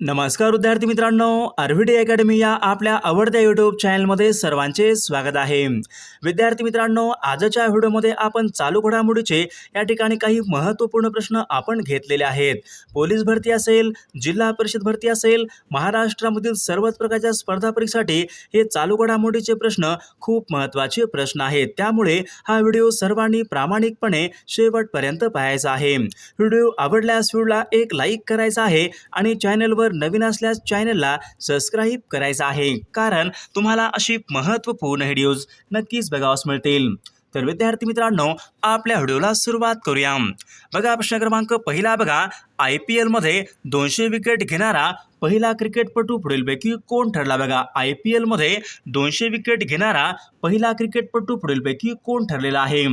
नमस्कार विद्यार्थी मित्रांनो आरव्हीडी अकॅडमी या आपल्या आवडत्या यूट्यूब चॅनलमध्ये सर्वांचे स्वागत आहे. विद्यार्थी मित्रांनो आजच्या व्हिडिओमध्ये आपण चालू घडामोडीचे या ठिकाणी काही महत्त्वपूर्ण प्रश्न आपण घेतलेले आहेत. पोलीस भरती असेल जिल्हा परिषद भरती असेल महाराष्ट्रामधील सर्वच प्रकारच्या स्पर्धा परीक्षासाठी हे चालू घडामोडीचे प्रश्न खूप महत्त्वाचे प्रश्न आहेत. त्यामुळे हा व्हिडिओ सर्वांनी प्रामाणिकपणे शेवटपर्यंत पाहायचा आहे. व्हिडिओ आवडल्यास व्हिडिओला एक लाईक करायचा आहे आणि चॅनलवर नवीन असल्यास चॅनलला सबस्क्राईब करायचं आहे. कारण तुम्हाला अशी महत्त्वपूर्ण व्हिडिओज नक्कीच बघावास मिळतील. तर विद्यार्थी मित्रांनो आपल्या व्हिडिओला सुरुवात करूया. बघा प्रश्न क्रमांक पहिला बघा. आय पी एलमध्ये दोनशे विकेट घेणारा पहिला क्रिकेटपटू पुढीलपैकी कोण ठरला बघा? आय पी एलमध्ये दोनशे विकेट घेणारा पहिला क्रिकेटपटू पुढीलपैकी कोण ठरलेला आहे?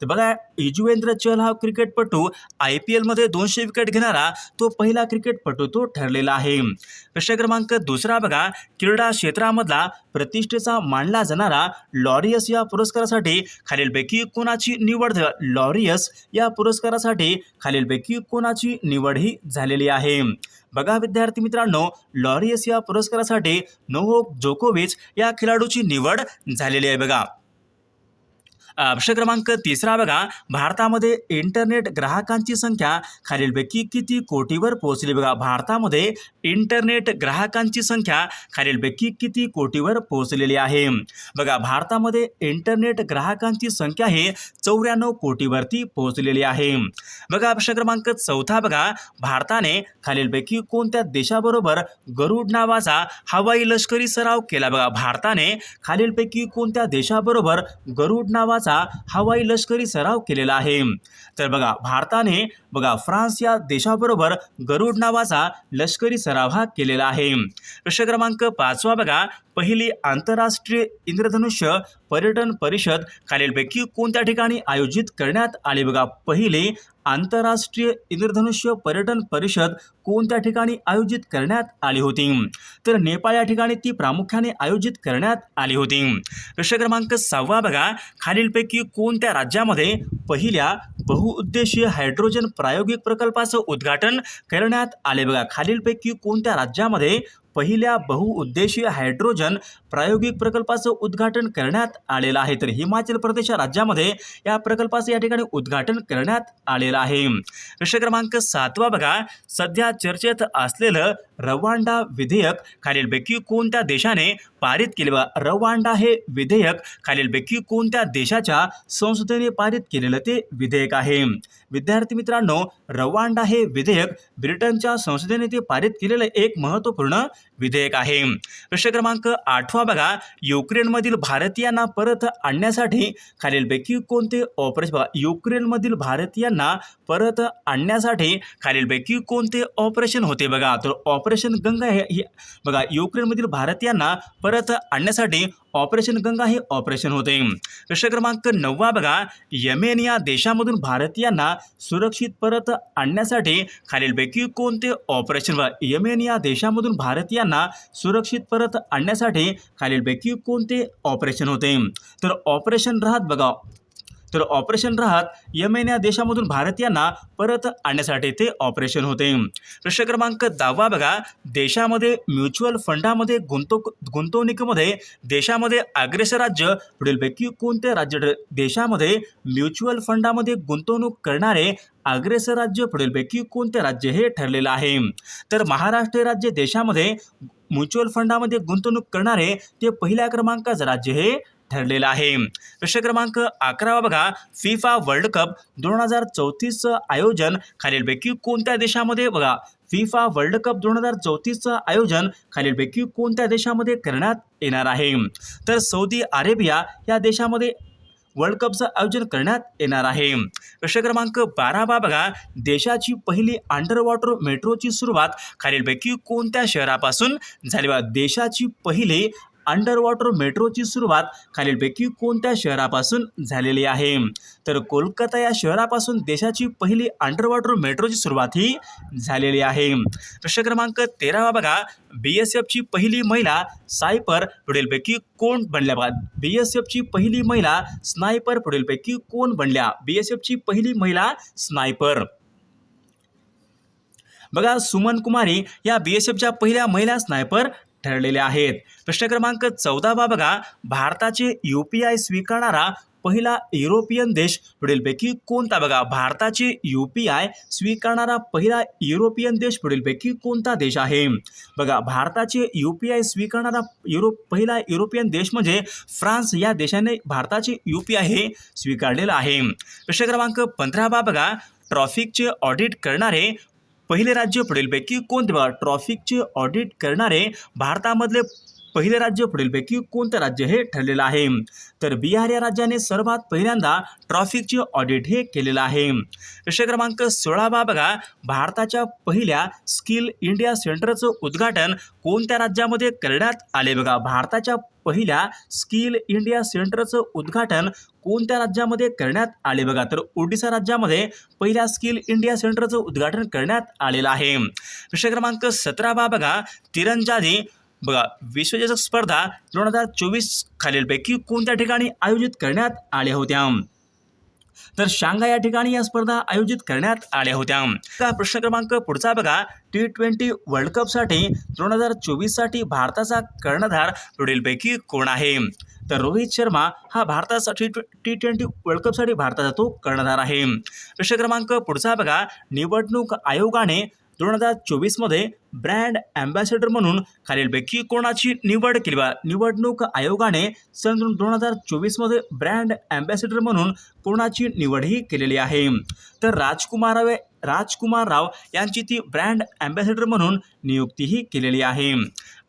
तर बघा युजवेंद्र चहल हा क्रिकेटपटू आय पी एलमध्ये दोनशे विकेट घेणारा तो पहिला क्रिकेटपटू तो ठरलेला आहे. प्रश्न क्रमांक दुसरा बघा क्रीडा क्षेत्रामधला प्रतिष्ठेचा मानला जाणारा लॉरियस या पुरस्कारासाठी खालीलपैकी कोणाची निवड लॉरियस या पुरस्कारासाठी खालीलपैकी कोणाची निवड ही झालेली आहे? बघा विद्यार्थी मित्रांनो लॉरियस या पुरस्कारासाठी नोव्होक जोकोविच या खेळाडूची निवड झालेली आहे बघा. प्रश्न क्रमांक तिसरा बघा. भारतामध्ये इंटरनेट ग्राहकांची संख्या खालीलपैकी किती कोटीवर पोहोचली बघा. भारतामध्ये इंटरनेट ग्राहकांची संख्या खालीलपैकी किती कोटीवर पोहोचलेली आहे? बघा भारतामध्ये इंटरनेट ग्राहकांची संख्या हे चौऱ्याण्णव कोटीवरती पोहोचलेली आहे. बघा प्रश्न क्रमांक चौथा बघा. भारताने खालीलपैकी कोणत्या देशाबरोबर गरुड नावाचा हवाई लष्करी सराव केला? बघा भारताने खालीलपैकी कोणत्या देशाबरोबर गरुड नावाचा हवाई लष्करी सराव केलेला आहे. तर बघा भारताने बघा फ्रान्स या देशाबरोबर गरुड नावाचा लष्करी सराव हा केलेला आहे. प्रश्न क्रमांक पाचवा बघा पहिली आंतरराष्ट्रीय इंद्रधनुष्य पर्यटन परिषद खालीलपैकी कोणत्या ठिकाणी आयोजित करण्यात आली? बघा पहिली आंतरराष्ट्रीय इंद्रधनुष्य पर्यटन परिषद कोणत्या ठिकाणी आयोजित करण्यात आली होती? तर नेपाळ या ठिकाणी ती प्रामुख्याने आयोजित करण्यात आली होती. प्रश्न क्रमांक सहावा बघा खालीलपैकी कोणत्या राज्यामध्ये पहिल्या बहुउद्देशीय हायड्रोजन प्रायोगिक प्रकल्पाचं उद्घाटन करण्यात आले बघा. खालीलपैकी कोणत्या राज्यामध्ये पहिल्या बहुउद्देशीय हायड्रोजन प्रायोगिक प्रकल्पाचं उद्घाटन करण्यात आलेलं आहे. तर हिमाचल प्रदेश राज्यामध्ये या प्रकल्पाचं या ठिकाणी उद्घाटन करण्यात आलेलं आहे. प्रश्न क्रमांक सातवा बघा. सध्या चर्चेत असलेलं रवांडा विधेयक खालीलपैकी कोणत्या देशाने पारित केले रवांडा हे विधेयक खालीलपैकी कोणत्या देशाच्या संसदेने पारित केलेलं ते विधेयक आहे. विद्यार्थी मित्रांनो रवांडा हे विधेयक ब्रिटनच्या संसदेने ते पारित केलेलं एक महत्त्वपूर्ण विधेयक आहे. प्रश्न क्रमांक आठवा बघा. युक्रेनमधील भारतीयांना परत आणण्यासाठी खालीलपैकी कोणते ऑपरेशन बघा. युक्रेनमधील भारतीयांना परत आणण्यासाठी खालीलपैकी कोणते ऑपरेशन होते बघा. तर ऑपरेशन गंगा हे बघा. युक्रेनमधील भारतीयांना परत आणण्यासाठी ऑपरेशन गंगा हे ऑपरेशन होते. प्रश्न क्रमांक नववा बघा. यमेन या देशामधून भारतीयांना सुरक्षित परत आणण्यासाठी खालीलपैकी कोणते ऑपरेशन बघा. यमेन या देशामधून भारतीयांना सुरक्षित परत आणण्यासाठी खालीलपैकी कोणते ऑपरेशन होते? तर ऑपरेशन राहत बघा तर ऑपरेशन राहत यमेन या देशामधून भारतीयांना परत आणण्यासाठी ते ऑपरेशन होते. प्रश्न क्रमांक दहावा बघा. देशामध्ये म्युच्युअल फंडामध्ये गुंतव गुंतवणुकीमध्ये देशामध्ये अग्रेसर राज्य पुढीलपैकी कोणते राज्य देशामध्ये म्युच्युअल फंडामध्ये गुंतवणूक करणारे अग्रेसर राज्य पुढीलपैकी कोणते राज्य हे ठरलेलं आहे? तर महाराष्ट्र हे राज्य देशामध्ये म्युच्युअल फंडामध्ये गुंतवणूक करणारे ते पहिल्या क्रमांकाचं राज्य हे ठरलेलं आहे. प्रश्न क्रमांक अकरावा बघा. फिफा वर्ल्ड कप दोन हजार चौतीसचं आयोजन खालीलपैकी कोणत्या देशामध्ये बघा. फिफा वर्ल्ड कप दोन हजार चौतीसचं आयोजन खालीलपैकी कोणत्या देशामध्ये करण्यात येणार आहे? तर सौदी अरेबिया या देशामध्ये वर्ल्ड कपचं आयोजन करण्यात येणार आहे. प्रश्न क्रमांक बारावा बघा. देशाची पहिली अंडर वॉटर मेट्रोची सुरुवात खालीलपैकी कोणत्या शहरापासून झाली? बघा देशाची पहिली अंडर वॉटर मेट्रोची सुरुवात खालीलपैकी कोणत्या शहरापासून झालेली आहे? तर कोलकाता या शहरापासून देशाची पहिली अंडर वॉटर मेट्रोची सुरुवात ही झालेली आहे. प्रश्न क्रमांक तेरावा बघा. बी एस एफची पहिली महिला सायपर पुढीलपैकी कोण बनल्या? बघा. बी एस एफची पहिली महिला स्नायपर पुढीलपैकी कोण बनल्या? बी एस एफची पहिली महिला स्नायपर. बघा सुमन कुमारी या बी एस एफच्या पहिल्या महिला स्नायपर ठरलेले आहेत. प्रश्न क्रमांक चौदा बा बघा. भारताचे यू पी आय स्वीकारणारा पहिला युरोपियन देश पुढीलपैकी कोणता? बघा भारताचे यू पी आय स्वीकारणारा पहिला युरोपियन देश पुढीलपैकी कोणता देश आहे? बघा भारताचे यू पी आय स्वीकारणारा युरोप पहिला युरोपियन देश म्हणजे फ्रान्स. या देशाने भारताचे यू पी आय हे स्वीकारलेलं आहे. प्रश्न क्रमांक पंधरावा बघा. ट्रॉफिकचे ऑडिट करणारे पहिले राज्य पुढीलपैकी कोणते? बघा ट्रॉफिकचे ऑडिट करणारे भारतामधले पहिले राज्य पुढीलपैकी कोणतं राज्य हे ठरलेलं आहे? तर बिहार या राज्याने सर्वात पहिल्यांदा ट्रॉफिकचे ऑडिट हे केलेलं आहे. विषय क्रमांक सोळावा बघा. भारताच्या पहिल्या स्किल इंडिया सेंटरचं उद्घाटन कोणत्या राज्यामध्ये करण्यात आले बघा? भारताच्या पहिल्या स्किल इंडिया सेंटरचं उद्घाटन कोणत्या राज्यामध्ये करण्यात आले बघा? तर ओडिसा राज्यामध्ये पहिल्या स्किल इंडिया सेंटरचं उद्घाटन करण्यात आलेलं आहे. विषय क्रमांक सतरावा बघा. तिरंजाजी बघा विश्वचषक स्पर्धा दोन हजार चोवीस खालीलपैकी कोणत्या ठिकाणी आयोजित करण्यात आल्या होत्या? तर शांघा या ठिकाणी या स्पर्धा आयोजित करण्यात आल्या होत्या. प्रश्न क्रमांक पुढचा बघा. टी ट्वेंटी वर्ल्ड कपसाठी दोन हजार चोवीससाठी भारताचा कर्णधार पुढीलपैकी कोण आहे? तर रोहित शर्मा हा भारतासाठी टी ट्वेंटी वर्ल्ड कपसाठी भारताचा तो कर्णधार आहे. प्रश्न क्रमांक पुढचा बघा. निवडणूक आयोगाने दोन हजार चोवीसमध्ये ब्रँड अँबॅसेडर म्हणून खालीलपैकी कोणाची निवड केली बा? निवडणूक आयोगाने सन दोन हजार चोवीसमध्ये ब्रँड अँबॅसेडर म्हणून कोणाची निवडही केलेली आहे? तर राजकुमार राजकुमार राव यांची ती ब्रँड अँबॅसेडर म्हणून नियुक्तीही केलेली आहे.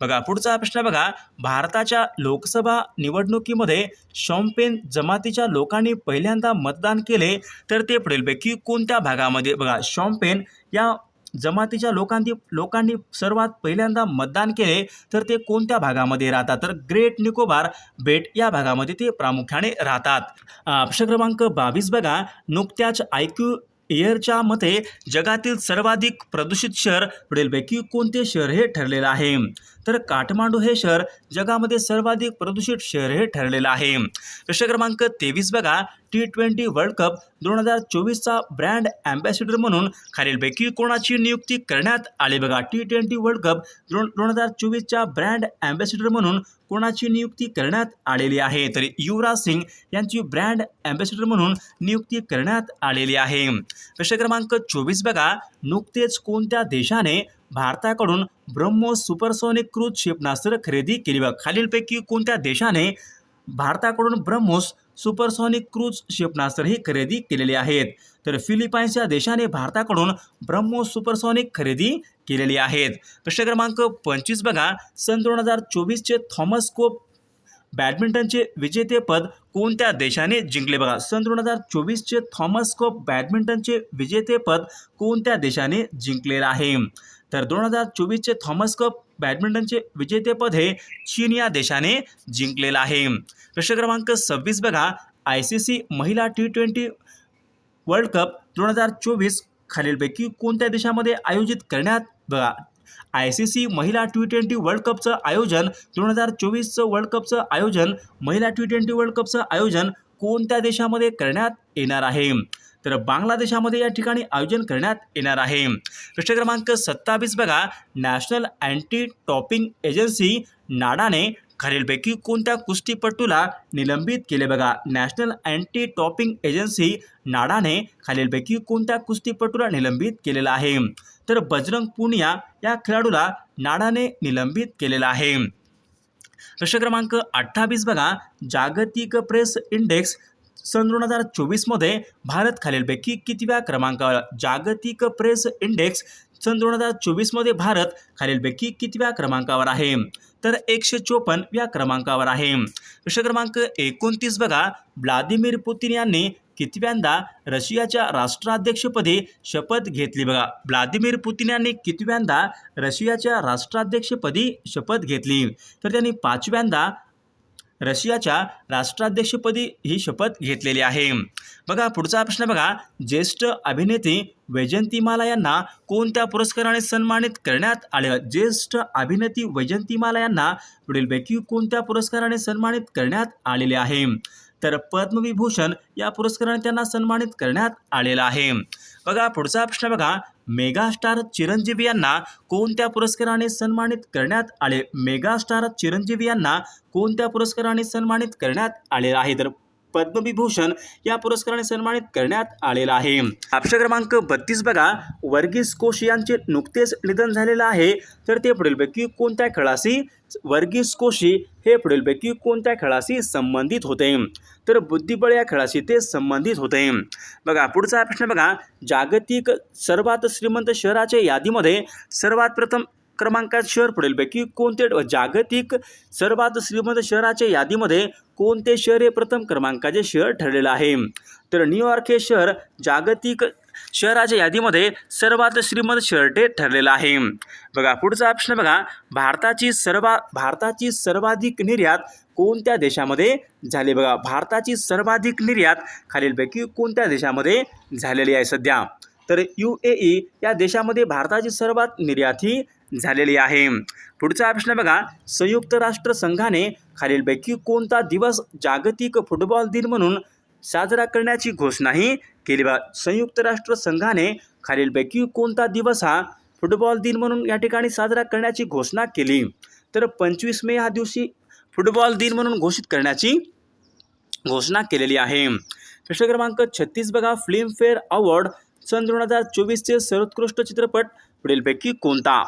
बघा पुढचा प्रश्न बघा. भारताच्या लोकसभा निवडणुकीमध्ये शॉम्पेन जमातीच्या लोकांनी पहिल्यांदा मतदान केले तर ते पुढीलपैकी कोणत्या भागामध्ये? बघा शॉम्पेन या जमातीच्या लोकांनी लोकांनी सर्वात पहिल्यांदा मतदान केले तर ते कोणत्या भागामध्ये राहतात? तर ग्रेट निकोबार बेट या भागामध्ये ते प्रामुख्याने राहतात. अं, क्रमांक बावीस बघा. नुकत्याच आयक्यू एअरच्या मते जगातील सर्वाधिक प्रदूषित शहर पुढीलपैकी कोणते शहर हे ठरलेलं आहे? तर काठमांडू हे शहर जगामध्ये सर्वाधिक प्रदूषित शहर हे ठरलेलं आहे. प्रश्न क्रमांक तेवीस बघा. टी ट्वेंटी वर्ल्ड कप दोन हजार चोवीसचा ब्रँड अँबॅसिडर म्हणून खालीलपैकी कोणाची नियुक्ती करण्यात आली बघा? टी ट्वेंटी वर्ल्ड कप दोन दोन हजार चोवीसच्या ब्रँड अँबॅसिडर म्हणून कोणाची नियुक्ती करण्यात आलेली आहे? तर युवराज सिंग यांची ब्रँड अँबॅसिडर म्हणून नियुक्ती करण्यात आलेली आहे. प्रश्न क्रमांक चोवीस बघा. नुकतेच कोणत्या देशाने भारताकडून ब्रह्मोस सुपरसॉनिक क्रूज क्षेपणास्त्र खरेदी केली व खालीलपैकी कोणत्या देशाने भारताकडून ब्रह्मोस सुपरसॉनिक क्रूज क्षेपणास्त्र ही खरेदी केलेली आहेत? तर फिलिपाईन्स या देशाने भारताकडून ब्रह्मोस सुपरसॉनिक खरेदी केलेली आहेत. प्रश्न क्रमांक पंचवीस बघा. सन दोन हजार चोवीसचे थॉमस कोप बॅडमिंटनचे विजेतेपद कोणत्या देशाने जिंकले बघा? सन दोन हजार चोवीसचे थॉमस कोप बॅडमिंटनचे विजेतेपद कोणत्या देशाने जिंकलेलं आहे? तर दोन हजार चोवीसचे थॉमस कप बॅडमिंटनचे विजेतेपद हे चीन या देशाने जिंकलेलं आहे. प्रश्न क्रमांक सव्वीस बघा. आय सी सी महिला टी ट्वेंटी वर्ल्ड कप दोन हजार चोवीस खालीलपैकी कोणत्या देशामध्ये आयोजित करण्यात बघा. आय सी सी महिला टी ट्वेंटी वर्ल्ड कपचं आयोजन दोन हजार चोवीसचं वर्ल्ड कपचं आयोजन महिला टी ट्वेंटी वर्ल्ड कपचं आयोजन कोणत्या देशामध्ये करण्यात येणार आहे? तर बांगलादेशामध्ये या ठिकाणी आयोजन करण्यात येणार आहे. प्रश्न क्रमांक सत्तावीस बघा. नॅशनल अँटी टॉपिंग एजन्सी नाडाने खालीलपैकी कोणत्या कुस्तीपटूला निलंबित केले बघा? नॅशनल अँटी टॉपिंग एजन्सी नाडाने खालीलपैकी कोणत्या कुस्तीपटूला निलंबित केलेलं आहे? तर बजरंग पुनिया या खेळाडूला नाडाने निलंबित केलेलं आहे. प्रश्न क्रमांक अठ्ठावीस बघा. जागतिक प्रेस इंडेक्स सन दोन हजार चोवीसमध्ये भारत खालीलपैकी कितव्या क्रमांकावर जागतिक प्रेस इंडेक्स सन दोन हजार चोवीसमध्ये भारत खालीलपैकी कितव्या क्रमांकावर आहे? तर एकशे चोपन्न या क्रमांकावर आहे. प्रश्न क्रमांक एकोणतीस बघा. व्लादिमीर पुतीन यांनी कितव्यांदा रशियाच्या राष्ट्राध्यक्षपदी शपथ घेतली बघा. व्लादिमीर पुतीन यांनी कितव्यांदा रशियाच्या राष्ट्राध्यक्षपदी शपथ घेतली? तर त्यांनी पाचव्यांदा रशियाच्या राष्ट्राध्यक्षपदी ही शपथ घेतलेली आहे. बघा पुढचा प्रश्न बघा. ज्येष्ठ अभिनेते वैजंतीमाला यांना कोणत्या पुरस्काराने सन्मानित करण्यात आले? ज्येष्ठ अभिनेती वैजंतीमाला यांना पुढीलपैकी कोणत्या पुरस्काराने सन्मानित करण्यात आलेले आहे? तर पद्मविभूषण या पुरस्काराने त्यांना सन्मानित करण्यात आलेला आहे. बघा पुढचा प्रश्न बघा. मेगास्टार चिरंजीवी यांना कोणत्या पुरस्काराने सन्मानित करण्यात आले? मेगास्टार चिरंजीवी यांना कोणत्या पुरस्काराने सन्मानित करण्यात आले आहे? तर पद्मविभूषण या पुरस्काराने सन्मानित करण्यात आलेला आहे. अक्षर क्रमांक बत्तीस बघा. वर्गीस कोश यांचे नुकतेच निधन झालेलं आहे. तर ते पुढीलपैकी कोणत्या खेळाशी? वर्गीस कोशी हे पुढीलपैकी कोणत्या खेळाशी संबंधित होते? तर बुद्धिबळ या खेळाशी ते संबंधित होते. बघा पुढचा प्रश्न बघा. जागतिक सर्वात श्रीमंत शहराच्या यादीमध्ये सर्वात प्रथम क्रमांकात शहर पुढीलपैकी कोणते जागतिक सर्वात श्रीमंत शहराच्या यादीमध्ये कोणते शहर हे प्रथम क्रमांकाचे शहर ठरलेलं आहे? तर न्यूयॉर्क हे शहर जागतिक शहराच्या यादीमध्ये सर्वात श्रीमंत शहर ते ठरलेलं आहे. बघा पुढचा ऑप्शन बघा. भारताची सर्वा भारताची सर्वाधिक निर्यात कोणत्या देशामध्ये झाली? बघा भारताची सर्वाधिक निर्यात खालीलपैकी कोणत्या देशामध्ये झालेली आहे सध्या? तर यू ए ई या देशामध्ये भारताची सर्वात निर्याती झालेली आहे. पुढचा प्रश्न बघा. संयुक्त राष्ट्र संघाने खालीलपैकी कोणता दिवस जागतिक फुटबॉल दिन म्हणून साजरा करण्याची घोषणाही केली बा संयुक्त राष्ट्र संघाने खालीलपैकी कोणता दिवस हा फुटबॉल दिन म्हणून या ठिकाणी साजरा करण्याची घोषणा केली? तर पंचवीस मे हा दिवशी फुटबॉल दिन म्हणून घोषित करण्याची घोषणा केलेली आहे. प्रश्न क्रमांक छत्तीस बघा. फिल्मफेअर अवॉर्ड सन दोन हजार चोवीसचे सर्वोत्कृष्ट चित्रपट पुढीलपैकी कोणता?